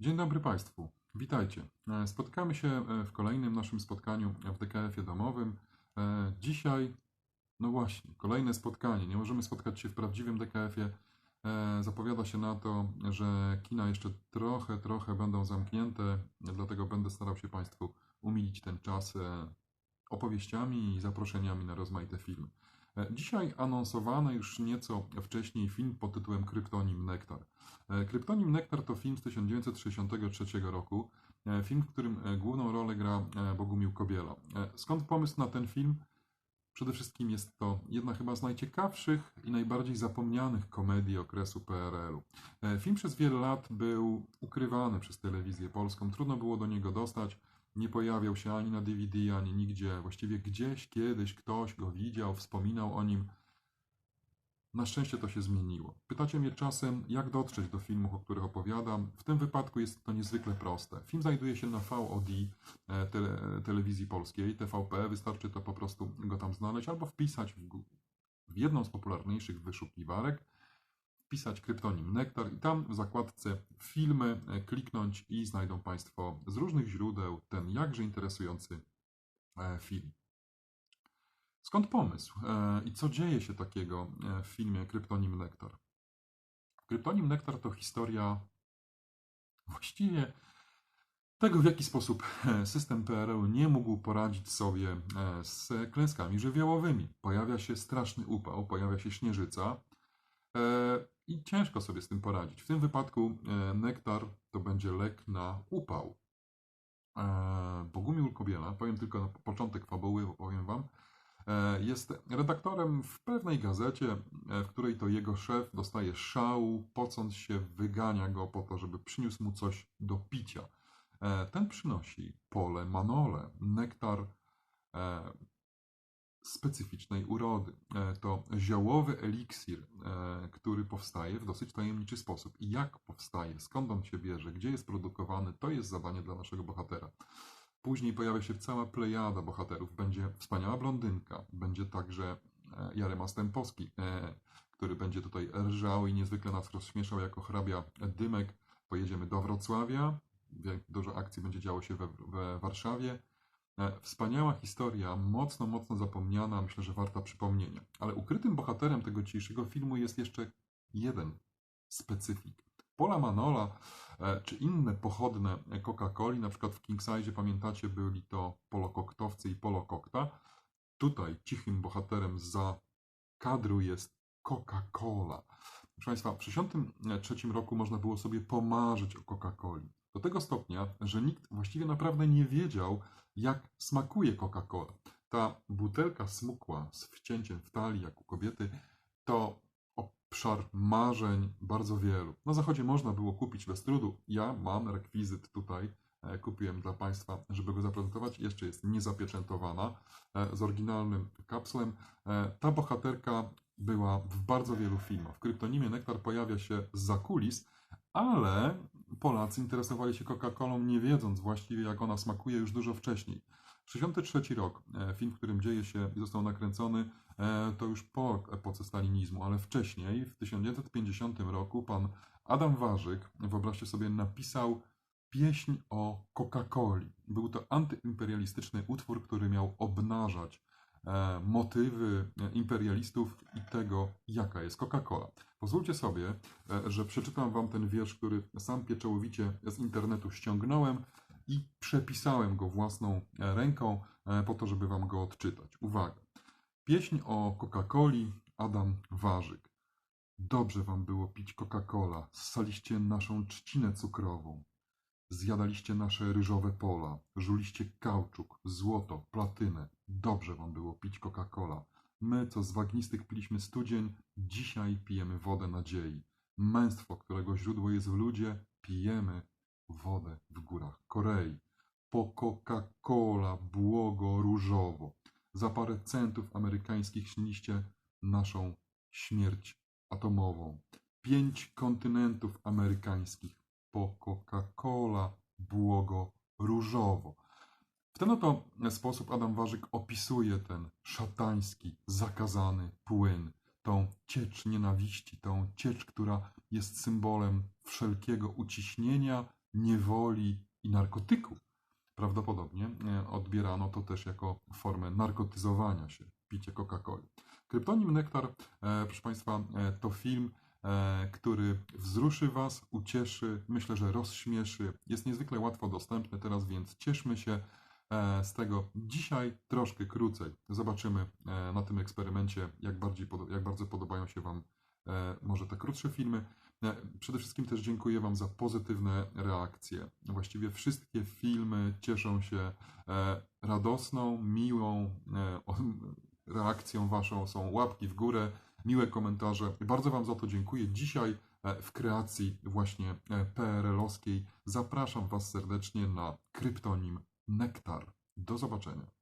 Dzień dobry Państwu, witajcie. E, Spotkamy się e, w kolejnym naszym spotkaniu w DKF-ie domowym. E, Dzisiaj, no właśnie, kolejne spotkanie. Nie możemy spotkać się w prawdziwym DKF-ie. Zapowiada się na to, że kina jeszcze trochę, trochę będą zamknięte, dlatego będę starał się Państwu umilić ten czas opowieściami i zaproszeniami na rozmaite filmy. E, Dzisiaj anonsowany już nieco wcześniej film pod tytułem Kryptonim Nektar. E, Kryptonim Nektar to film z 1963 roku. E, Film, w którym główną rolę gra Bogumił Kobiela. Skąd pomysł na ten film? Przede wszystkim jest to jedna chyba z najciekawszych i najbardziej zapomnianych komedii okresu PRL-u. Film przez wiele lat był ukrywany przez telewizję polską. Trudno było do niego dostać. Nie pojawiał się ani na DVD, ani nigdzie. Właściwie gdzieś kiedyś ktoś go widział, wspominał o nim. Na szczęście to się zmieniło. Pytacie mnie czasem, jak dotrzeć do filmów, o których opowiadam. W tym wypadku jest to niezwykle proste. Film znajduje się na VOD e, tele, telewizji polskiej, TVP. Wystarczy to po prostu go tam znaleźć albo wpisać w, w jedną z popularniejszych wyszukiwarek, wpisać kryptonim Nektar i tam w zakładce filmy e, kliknąć i znajdą Państwo z różnych źródeł ten jakże interesujący e, film. Skąd pomysł e, i co dzieje się takiego w filmie Kryptonim Nektar? Kryptonim Nektar to historia właściwie tego, w jaki sposób system PRL nie mógł poradzić sobie z klęskami żywiołowymi. Pojawia się straszny upał, pojawia się śnieżyca i ciężko sobie z tym poradzić. W tym wypadku e, nektar to będzie lek na upał. E, Bogumił Kobiela, powiem tylko na początek fabuły, opowiem Wam, e, jest redaktorem w pewnej gazecie, w której to jego szef dostaje szału, pocąc się, wygania go po to, żeby przyniósł mu coś do picia. Ten przynosi pole manole, nektar specyficznej urody. E, To ziołowy eliksir, e, który powstaje w dosyć tajemniczy sposób. I jak powstaje, skąd on się bierze, gdzie jest produkowany, to jest zadanie dla naszego bohatera. Później pojawia się cała plejada bohaterów. Będzie wspaniała blondynka, będzie także e, Jarema Stępowski, który będzie tutaj rżał i niezwykle nas rozśmieszał jako hrabia Dymek. Pojedziemy do Wrocławia, dużo akcji będzie działo się we, we Warszawie. E, Wspaniała historia, mocno, mocno zapomniana, myślę, że warta przypomnienia. Ale ukrytym bohaterem tego dzisiejszego filmu jest jeszcze jeden specyfik. Pola Manola, e, czy inne pochodne Coca-Coli, na przykład w Kingsize, pamiętacie, byli to polokoktowcy i polokokta. Tutaj cichym bohaterem za kadru jest Coca-Cola. Proszę Państwa, w 1963 roku można było sobie pomarzyć o Coca-Coli. Do tego stopnia, że nikt właściwie naprawdę nie wiedział, jak smakuje Coca-Cola. Ta butelka smukła z wcięciem w talii, jak u kobiety, to obszar marzeń bardzo wielu. Na zachodzie można było kupić bez trudu. Ja mam rekwizyt tutaj, e, kupiłem dla Państwa, żeby go zaprezentować. Jeszcze jest niezapieczętowana, e, z oryginalnym kapslem. E, Ta bohaterka była w bardzo wielu filmach. W Kryptonimie Nektar pojawia się za kulis, ale Polacy interesowali się Coca-Colą, nie wiedząc właściwie, jak ona smakuje już dużo wcześniej. 63 rok, e, film, w którym dzieje się i został nakręcony, e, to już po epoce stalinizmu, ale wcześniej, w 1950 roku, pan Adam Warzyk, wyobraźcie sobie, napisał pieśń o Coca-Coli. Był to antyimperialistyczny utwór, który miał obnażać motywy e, imperialistów i tego, jaka jest Coca-Cola. Pozwólcie sobie, e, że przeczytam Wam ten wiersz, który sam pieczołowicie z internetu ściągnąłem i przepisałem go własną e, ręką e, po to, żeby Wam go odczytać. Uwaga. Pieśń o Coca-Coli Adam Warzyk. Dobrze Wam było pić Coca-Cola, ssaliście naszą trzcinę cukrową. Zjadaliście nasze ryżowe pola, żuliście kauczuk, złoto, platynę. Dobrze wam było pić Coca-Cola. My, co z wagnistych piliśmy studzień, dzisiaj pijemy wodę nadziei. Męstwo, którego źródło jest w ludzie, pijemy wodę w górach Korei. Po Coca-Cola, błogo, różowo. Za parę centów amerykańskich śniliście naszą śmierć atomową. Pięć kontynentów amerykańskich po Coca-Cola, błogo, różowo. W ten oto sposób Adam Warzyk opisuje ten szatański, zakazany płyn, tą ciecz nienawiści, tą ciecz, która jest symbolem wszelkiego uciśnienia, niewoli i narkotyków. Prawdopodobnie e, odbierano to też jako formę narkotyzowania się, picie Coca-Coli. Kryptonim Nektar, e, proszę Państwa, e, to film, który wzruszy Was, ucieszy, myślę, że rozśmieszy. Jest niezwykle łatwo dostępny teraz, więc cieszmy się e, z tego. Dzisiaj troszkę krócej. Zobaczymy e, na tym eksperymencie, jak, bardziej, jak bardzo podobają się Wam e, może te krótsze filmy. E, Przede wszystkim też dziękuję Wam za pozytywne reakcje. Właściwie wszystkie filmy cieszą się e, radosną, miłą e, reakcją Waszą. Są łapki w górę, miłe komentarze. Bardzo Wam za to dziękuję. Dzisiaj e, w kreacji właśnie e, PRL-owskiej zapraszam Was serdecznie na kryptonim Nektar. Do zobaczenia.